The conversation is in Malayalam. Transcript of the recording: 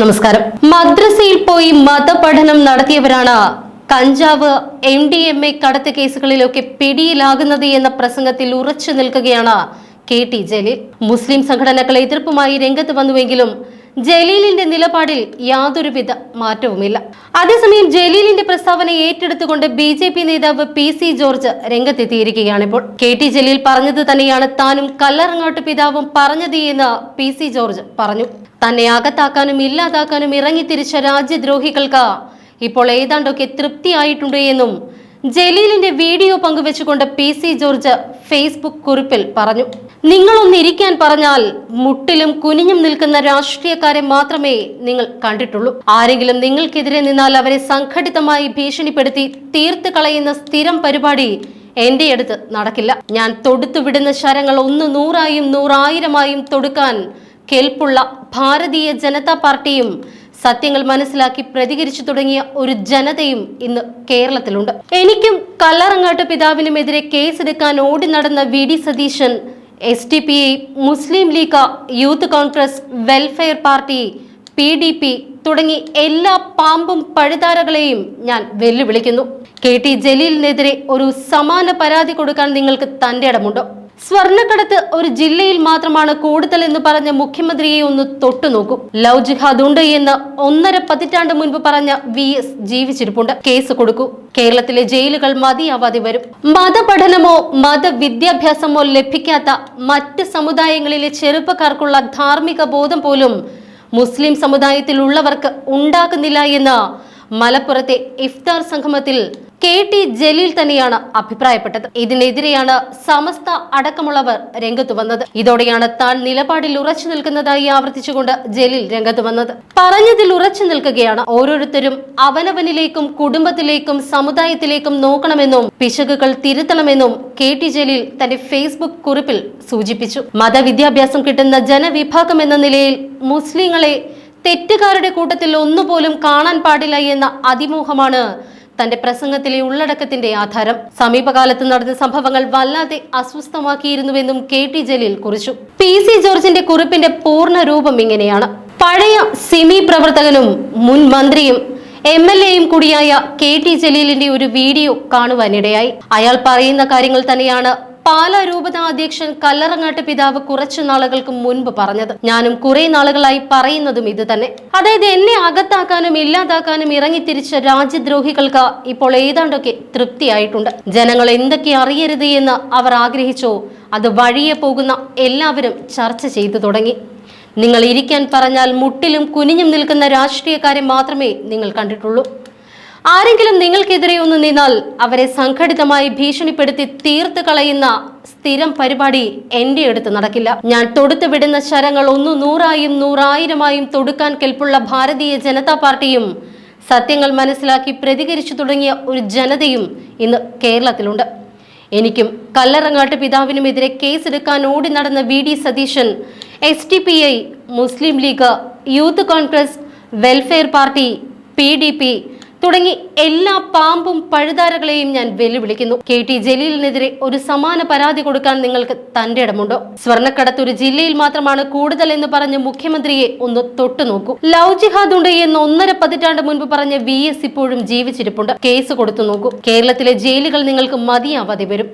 നമസ്കാരം. മദ്രസയിൽ പോയി മതപഠനം നടത്തിയവരാണ് കഞ്ചാവ് എം ഡി എം എ കടത്ത് കേസുകളിലൊക്കെ പിടിയിലാകുന്നത് എന്ന പ്രസംഗത്തിൽ ഉറച്ചു നിൽക്കുകയാണ് കെ ടി ജലീൽ. മുസ്ലിം സംഘടനകൾ എതിർപ്പുമായി രംഗത്ത് വന്നുവെങ്കിലും ജലീലിന്റെ നിലപാടിൽ യാതൊരുവിധ മാറ്റവുമില്ല. അതേസമയം ജലീലിന്റെ പ്രസ്താവന ഏറ്റെടുത്തുകൊണ്ട് ബി ജെ പി നേതാവ് പി സി ജോർജ് രംഗത്തെത്തിയിരിക്കുകയാണിപ്പോൾ. കെ ടി ജലീൽ പറഞ്ഞത് തന്നെയാണ് താനും കല്ലറങ്ങാട്ട് പിതാവും പറഞ്ഞത് എന്ന് പി സി ജോർജ് പറഞ്ഞു. തന്നെ അകത്താക്കാനും ഇല്ലാതാക്കാനും ഇറങ്ങിത്തിരിച്ച രാജ്യദ്രോഹികൾക്ക് ഇപ്പോൾ ഏതാണ്ടൊക്കെ തൃപ്തിയായിട്ടുണ്ട് എന്നും ജലീലിന്റെ വീഡിയോ പങ്കുവെച്ചുകൊണ്ട് പി സി ജോർജ് ഫേസ്ബുക്ക് കുറിപ്പിൽ പറഞ്ഞു. നിങ്ങളൊന്നിരിക്കാൻ പറഞ്ഞാൽ മുട്ടിലും കുനിഞ്ഞും നിൽക്കുന്ന രാഷ്ട്രീയക്കാരെ മാത്രമേ നിങ്ങൾ കണ്ടിട്ടുള്ളൂ. ആരെങ്കിലും നിങ്ങൾക്കെതിരെ നിന്നാൽ അവരെ സംഘടിതമായി ഭീഷണിപ്പെടുത്തി തീർത്ത് കളയുന്ന സ്ഥിരം പരിപാടി എന്റെ അടുത്ത് നടക്കില്ല. ഞാൻ തൊടുത്തു വിടുന്ന ശരങ്ങൾ ഒന്ന് നൂറായും നൂറായിരമായും തൊടുക്കാൻ കെൽപ്പുള്ള ഭാരതീയ ജനതാ പാർട്ടിയും സത്യങ്ങൾ മനസ്സിലാക്കി പ്രതികരിച്ചു തുടങ്ങിയ ഒരു ജനതയും ഇന്ന് കേരളത്തിലുണ്ട്. എനിക്കും കല്ലറങ്ങാട്ട് പിതാവിനുമെതിരെ കേസെടുക്കാൻ ഓടി നടന്ന V. D. Satheesan S D P I Muslim League Youth Congress Welfare Party P D P തുടങ്ങി എല്ലാ പാമ്പും പഴുതാരകളെയും ഞാൻ വെല്ലുവിളിക്കുന്നു. കെ ടി ജലീലിനെതിരെ ഒരു സമാന പരാതി കൊടുക്കാൻ നിങ്ങൾക്ക് തന്റെ ഇടമുണ്ടോ? സ്വർണക്കടത്ത് ഒരു ജില്ലയിൽ മാത്രമാണ് കൂടുതൽ എന്ന് പറഞ്ഞ മുഖ്യമന്ത്രിയെ ഒന്ന് തൊട്ടുനോക്കും ലവ് ജിഹാദ് ഉണ്ട് എന്ന് ഒന്നര പതിറ്റാണ്ട് മുൻപ് പറഞ്ഞ വി എസ് ജീവിച്ചിരിപ്പുണ്ട്. കേസ് കൊടുക്കൂ. കേരളത്തിലെ ജയിലുകൾ മതിയാവാതെ വരും. മതപഠനമോ മതവിദ്യാഭ്യാസമോ ലഭിക്കാത്ത മറ്റ് സമുദായങ്ങളിലെ ചെറുപ്പക്കാർക്കുള്ള ധാർമ്മിക ബോധം പോലും മുസ്ലിം സമുദായത്തിലുള്ളവർക്ക് ഉണ്ടാക്കുന്നില്ല എന്ന് മലപ്പുറത്തെ ഇഫ്താർ സംഗമത്തിൽ കെ ടി ജലീൽ തന്നെയാണ് അഭിപ്രായപ്പെട്ടത്. ഇതിനെതിരെയാണ് സമസ്ത അടക്കമുള്ളവർ രംഗത്ത് വന്നത്. ഇതോടെയാണ് താൻ നിലപാടിൽ ഉറച്ചു നിൽക്കുന്നതായി ആവർത്തിച്ചുകൊണ്ട് ജലീൽ രംഗത്ത് വന്നത്. പറഞ്ഞതിൽ ഉറച്ചു നിൽക്കുകയാണ് ഓരോരുത്തരും അവനവനിലേക്കും കുടുംബത്തിലേക്കും സമുദായത്തിലേക്കും നോക്കണമെന്നും പിശകുകൾ തിരുത്തണമെന്നും കെ ടി ജലീൽ തന്റെ ഫേസ്ബുക്ക് കുറിപ്പിൽ സൂചിപ്പിച്ചു. മതവിദ്യാഭ്യാസം കിട്ടുന്ന ജനവിഭാഗം എന്ന നിലയിൽ മുസ്ലിങ്ങളെ തെറ്റുകാരുടെ കൂട്ടത്തിൽ ഒന്നുപോലും കാണാൻ പാടില്ല എന്ന അതിമോഹമാണ് തന്റെ പ്രസംഗത്തിലെ ഉള്ളടക്കത്തിന്റെ ആധാരം. സമീപകാലത്ത് നടന്ന സംഭവങ്ങൾ വല്ലാതെ അസ്വസ്ഥമാക്കിയിരുന്നുവെന്നും കെ ടി ജലീൽ കുറിച്ചു. പി സി ജോർജിന്റെ കുറിപ്പിന്റെ പൂർണ രൂപം ഇങ്ങനെയാണ്. പഴയ സിമി പ്രവർത്തകനും മുൻ മന്ത്രിയും എം എൽ എയും കൂടിയായ കെ ടി ജലീലിന്റെ ഒരു വീഡിയോ കാണുവാനിടയായി. അയാൾ പറയുന്ന കാര്യങ്ങൾ തന്നെയാണ് പാലാ രൂപത അധ്യക്ഷൻ കല്ലറങ്ങാട്ട് പിതാവ് കുറച്ചു നാളുകൾക്ക് മുൻപ് പറഞ്ഞത്. ഞാനും കുറെ നാളുകളായി പറയുന്നതും ഇത് തന്നെ. അതായത് എന്നെ അകത്താക്കാനും ഇല്ലാതാക്കാനും ഇറങ്ങിത്തിരിച്ച രാജ്യദ്രോഹികൾക്ക് ഇപ്പോൾ ഏതാണ്ടൊക്കെ തൃപ്തിയായിട്ടുണ്ട്. ജനങ്ങൾ എന്തൊക്കെ അറിയരുത് എന്ന് അവർ ആഗ്രഹിച്ചോ അത് വഴിയെ പോകുന്ന എല്ലാവരും ചർച്ച ചെയ്തു തുടങ്ങി. നിങ്ങൾ ഇരിക്കാൻ പറഞ്ഞാൽ മുട്ടിലും കുനിഞ്ഞും നിൽക്കുന്ന രാഷ്ട്രീയക്കാരെ മാത്രമേ നിങ്ങൾ കണ്ടിട്ടുള്ളൂ. ആരെങ്കിലും നിങ്ങൾക്കെതിരെ ഒന്ന് നിന്നാൽ അവരെ സംഘടിതമായി ഭീഷണിപ്പെടുത്തി തീർത്ത് കളയുന്ന സ്ഥിരം പരിപാടി എന്റെ അടുത്ത് നടക്കില്ല. ഞാൻ തൊടുത്തു വിടുന്ന ശരങ്ങൾ ഒന്നു നൂറായും നൂറായിരമായും തൊടുക്കാൻ കെൽപ്പുള്ള ഭാരതീയ ജനതാ പാർട്ടിയും സത്യങ്ങൾ മനസ്സിലാക്കി പ്രതികരിച്ചു തുടങ്ങിയ ഒരു ജനതയും ഇന്ന് കേരളത്തിലുണ്ട്. എനിക്കും കല്ലറങ്ങാട്ട് പിതാവിനുമെതിരെ കേസെടുക്കാൻ ഓടി നടന്ന V D Satheesan S T P I Muslim League Youth Congress Welfare Party P D P തുടങ്ങി എല്ലാ പാമ്പും പഴുതാരകളെയും ഞാൻ വെല്ലുവിളിക്കുന്നു. കെ ടി ജലീലിനെതിരെ ഒരു സമാന പരാതി കൊടുക്കാൻ നിങ്ങൾക്ക് തന്റെ ഇടമുണ്ടോ? സ്വർണക്കടത്ത് ഒരു ജില്ലയിൽ മാത്രമാണ് കൂടുതൽ എന്ന് പറഞ്ഞ മുഖ്യമന്ത്രിയെ ഒന്ന് തൊട്ടു നോക്കൂ. ലവ് ജിഹാദ് ഉണ്ട് എന്ന് ഒന്നര പതിറ്റാണ്ട് മുൻപ് പറഞ്ഞ വി എസ് ഇപ്പോഴും ജീവിച്ചിരിപ്പുണ്ട്. കേസ് കൊടുത്തു നോക്കൂ. കേരളത്തിലെ ജയിലുകൾ നിങ്ങൾക്ക് മതിയാവാതെ വരും.